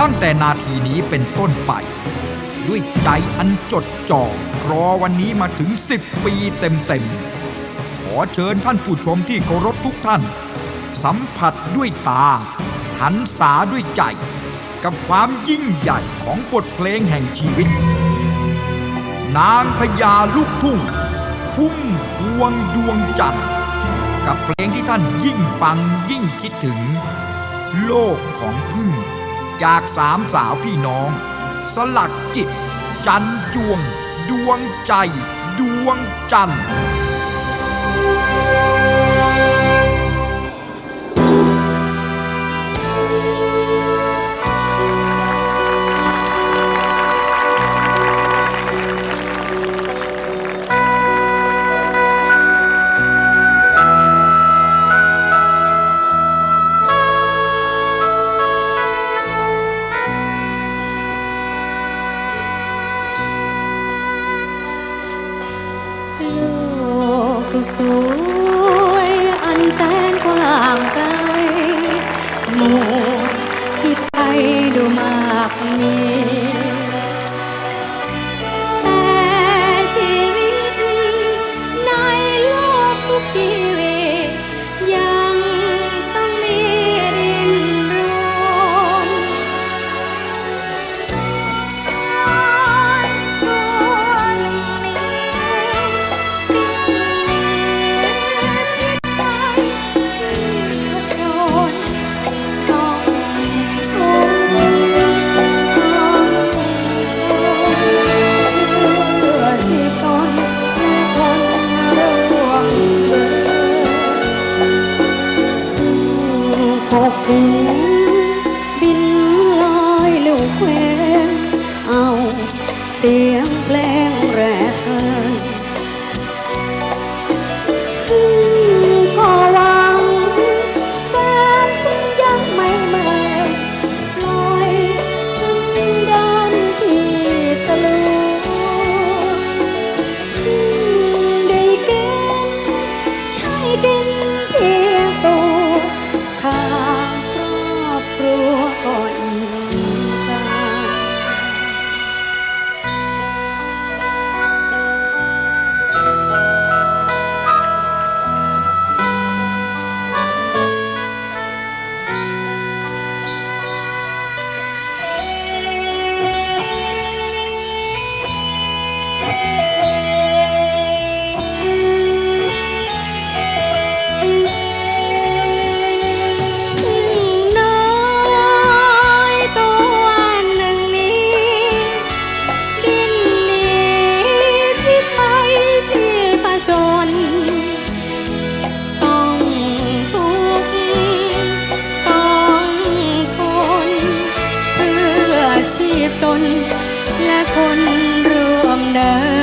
ตั้งแต่นาทีนี้เป็นต้นไป ด้วยใจอันจดจ่อรอวันนี้มาถึง 10 ปีเต็มๆ ขอเชิญท่านผู้ชมที่เคารพทุกท่าน สัมผัสด้วยตา หันษาด้วยใจ กับความยิ่งใหญ่ของบทเพลงแห่งชีวิต นางพญาลูกทุ่ง พุ่มพวงดวงจันทร์กับเพลงที่ท่านยิ่งฟังยิ่งคิดถึง โลกของพึ่ง จากสามสาวพี่น้อง สลักจิต จันจวง ดวงใจ ดวงจันทร์ ก กถุงบินลอยลูกแควนเอาเสียงเพล นและคนรวมเดิน